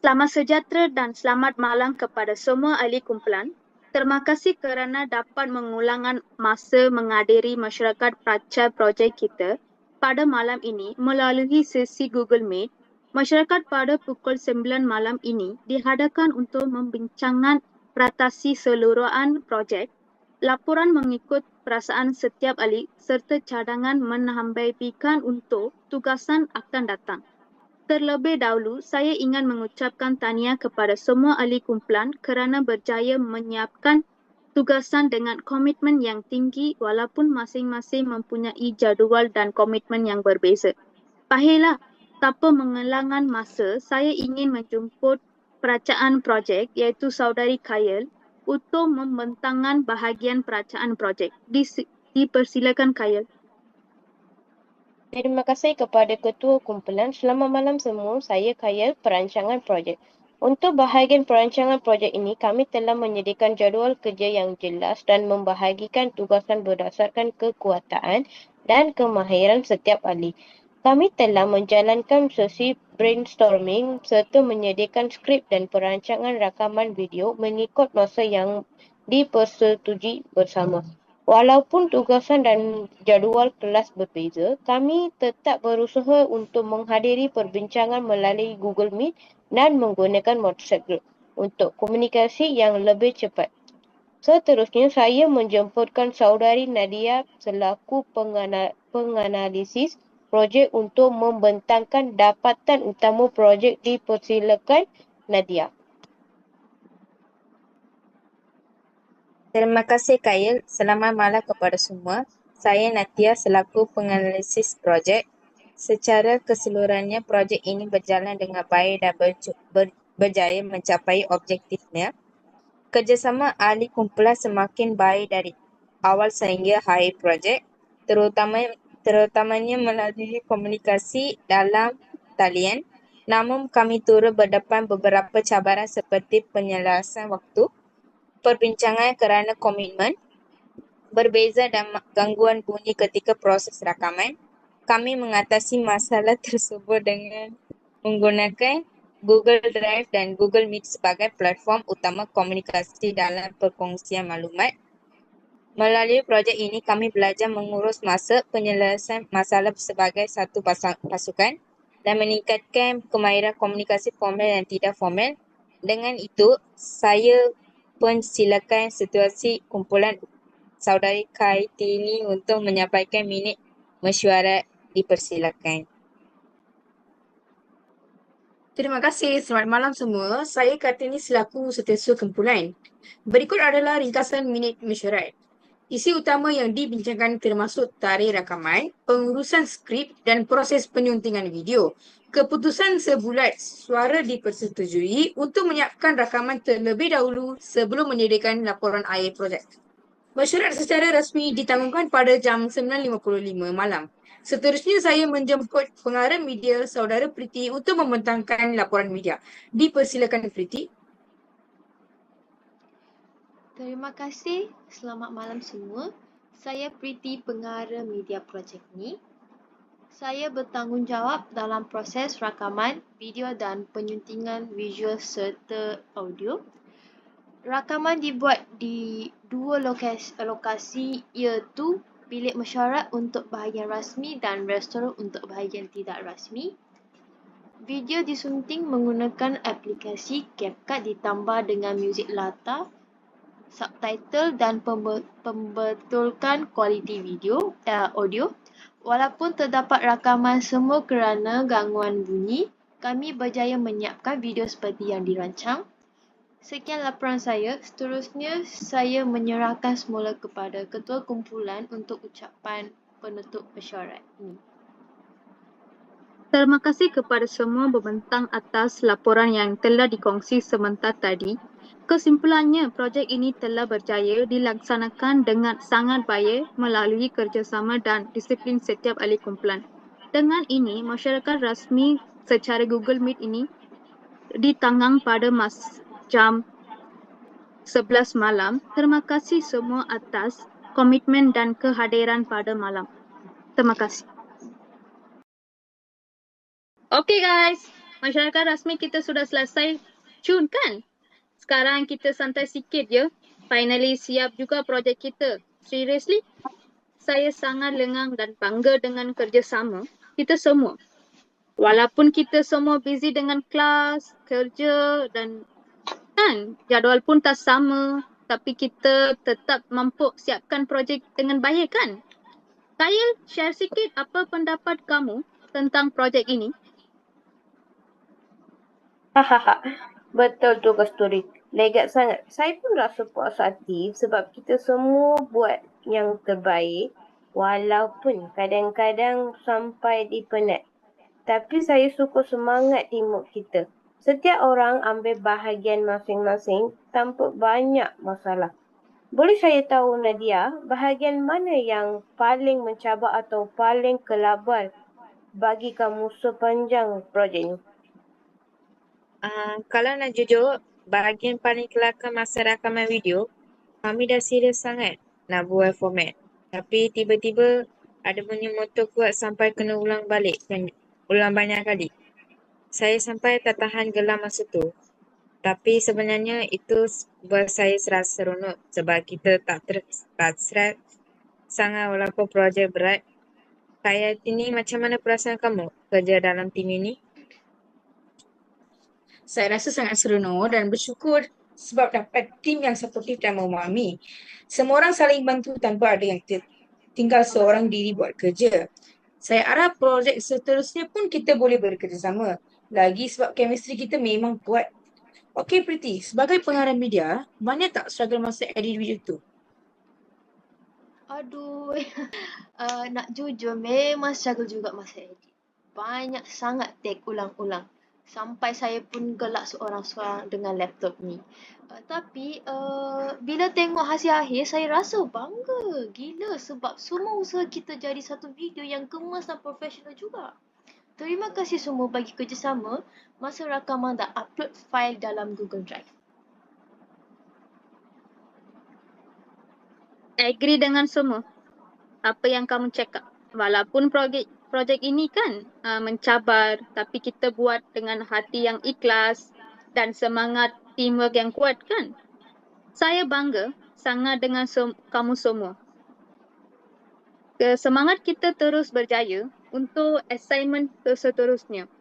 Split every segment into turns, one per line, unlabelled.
Selamat sejahtera dan selamat malam kepada semua ahli kumpulan. Terima kasih kerana dapat mengulangkan masa menghadiri masyarakat praca projek kita pada malam ini melalui sesi Google Meet. Masyarakat pada pukul 9 malam ini dihadapkan untuk membincangkan peratasi seluruhan projek, laporan mengikut perasaan setiap ahli serta cadangan menambahkan untuk tugasan akan datang. Terlebih dahulu, saya ingin mengucapkan tahniah kepada semua ahli kumpulan kerana berjaya menyiapkan tugasan dengan komitmen yang tinggi walaupun masing-masing mempunyai jadual dan komitmen yang berbeza. Baiklah, tanpa mengelangkan masa, saya ingin menjemput peracaan projek iaitu Saudari Khail untuk membentangkan bahagian peracaan projek. Dipersilakan Khail.
Terima kasih kepada Ketua Kumpulan. Selamat malam semua. Saya Khail, perancangan projek. Untuk bahagian perancangan projek ini, kami telah menyediakan jadual kerja yang jelas dan membahagikan tugasan berdasarkan kekuatan dan kemahiran setiap ahli. Kami telah menjalankan sesi brainstorming serta menyediakan skrip dan perancangan rakaman video mengikut masa yang dipersetujui bersama. Walaupun tugasan dan jadual kelas berbeza, kami tetap berusaha untuk menghadiri perbincangan melalui Google Meet dan menggunakan WhatsApp Group untuk komunikasi yang lebih cepat. Seterusnya, saya menjemputkan saudari Nadia selaku pengana- penganalisis projek untuk membentangkan dapatan utama projek. Dipersilakan Nadia.
Terima kasih Khail. Selamat malam kepada semua. Saya Natia selaku penganalisis projek. Secara keseluruhannya projek ini berjalan dengan baik dan ber, berjaya mencapai objektifnya. Kerjasama ahli kumpulan semakin baik dari awal sehingga akhir projek, terutama terutamanya melalui komunikasi dalam talian. Namun kami turut berdepan beberapa cabaran seperti penyelesaian waktu, perbincangan kerana komitmen, berbeza dan gangguan bunyi ketika proses rakaman. Kami mengatasi masalah tersebut dengan menggunakan Google Drive dan Google Meet sebagai platform utama komunikasi dalam perkongsian maklumat. Melalui projek ini, kami belajar mengurus masa penyelesaian masalah sebagai satu pasukan dan meningkatkan kemahiran komunikasi formal dan tidak formal. Dengan itu, saya silakan situasi kumpulan saudari Kaitini untuk menyampaikan minit mesyuarat dipersilakan.
Terima kasih. Selamat malam semua. Saya Kartini selaku setiausaha kumpulan. Berikut adalah ringkasan minit mesyuarat. Isi utama yang dibincangkan termasuk tarikh rakaman, pengurusan skrip dan proses penyuntingan video keputusan sebulat suara dipersetujui untuk menyiapkan rakaman terlebih dahulu sebelum menyediakan laporan air projek. Mesyuarat secara rasmi ditanggungkan pada jam 9.55 malam. Seterusnya saya menjemput pengarah media saudara Priti untuk membentangkan laporan media. Dipersilakan Priti.
Terima kasih. Selamat malam semua. Saya Priti pengarah media projek ini saya bertanggungjawab dalam proses rakaman video dan penyuntingan visual serta audio. Rakaman dibuat di dua lokasi, lokasi iaitu bilik mesyuarat untuk bahagian rasmi dan restoran untuk bahagian tidak rasmi. Video disunting menggunakan aplikasi CapCut ditambah dengan muzik latar, subtitle dan pembetulkan kualiti video uh, audio. Walaupun terdapat rakaman semua kerana gangguan bunyi, kami berjaya menyiapkan video seperti yang dirancang. Sekian laporan saya. Seterusnya, saya menyerahkan semula kepada Ketua Kumpulan untuk ucapan penutup mesyuarat ini.
Terima kasih kepada semua pembentang atas laporan yang telah dikongsi sebentar tadi. Kesimpulannya, projek ini telah berjaya dilaksanakan dengan sangat baik melalui kerjasama dan disiplin setiap ahli kumpulan. Dengan ini, masyarakat rasmi secara Google Meet ini ditanggang pada mas jam 11 malam. Terima kasih semua atas komitmen dan kehadiran pada malam. Terima kasih. Okay guys, masyarakat rasmi kita sudah selesai cun kan? Sekarang kita santai sikit je. Finally siap juga projek kita. Seriously, saya sangat lengang dan bangga dengan kerjasama kita semua. Walaupun kita semua busy dengan kelas, kerja dan kan jadual pun tak sama tapi kita tetap mampu siapkan projek dengan baik kan? Kyle, share sikit apa pendapat kamu tentang projek ini?
Hahaha. Betul tu Kasturi. Legat sangat. Saya pun rasa puas hati sebab kita semua buat yang terbaik walaupun kadang-kadang sampai di penat. Tapi saya suka semangat timuk kita. Setiap orang ambil bahagian masing-masing tanpa banyak masalah. Boleh saya tahu Nadia, bahagian mana yang paling mencabar atau paling kelabar bagi kamu sepanjang projek ini?
Uh, kalau nak jujur, bahagian paling kelakar masa rakaman video, kami dah serius sangat nak buat format. Tapi tiba-tiba ada bunyi motor kuat sampai kena ulang balik ulang banyak kali. Saya sampai tak tahan gelam masa tu. Tapi sebenarnya itu buat saya serasa seronok sebab kita tak ter tak seret sangat walaupun projek berat. Kayak ini macam mana perasaan kamu kerja dalam tim ini?
Saya rasa sangat seronok dan bersyukur sebab dapat tim yang supportif dan memahami. Semua orang saling bantu tanpa ada yang tinggal seorang diri buat kerja. Saya harap projek seterusnya pun kita boleh bekerjasama. Lagi sebab chemistry kita memang kuat Okay Pretty, sebagai pengarah media, banyak tak struggle masa edit video tu?
Aduh, uh, nak jujur memang struggle juga masa edit. Banyak sangat take ulang-ulang. Sampai saya pun gelak seorang-seorang dengan laptop ni. Uh, tapi uh, bila tengok hasil akhir, saya rasa bangga gila sebab semua usaha kita jadi satu video yang kemas dan profesional juga. Terima kasih semua bagi kerjasama masa rakaman dan upload file dalam Google Drive.
Agree dengan semua apa yang kamu cakap. Walaupun projek projek ini kan uh, mencabar tapi kita buat dengan hati yang ikhlas dan semangat teamwork yang kuat kan. Saya bangga sangat dengan sem- kamu semua. Semangat kita terus berjaya untuk assignment seterusnya.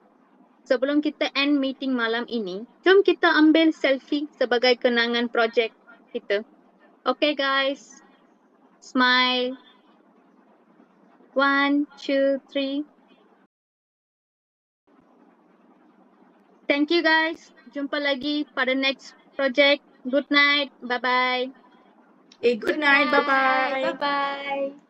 Sebelum kita end meeting malam ini, jom kita ambil selfie sebagai kenangan projek kita. Okay guys, smile. One, two, three. Thank you guys. Jumpa lagi pada next project. Good night. Bye-bye.
Eh, good, night. Bye-bye.
Bye-bye.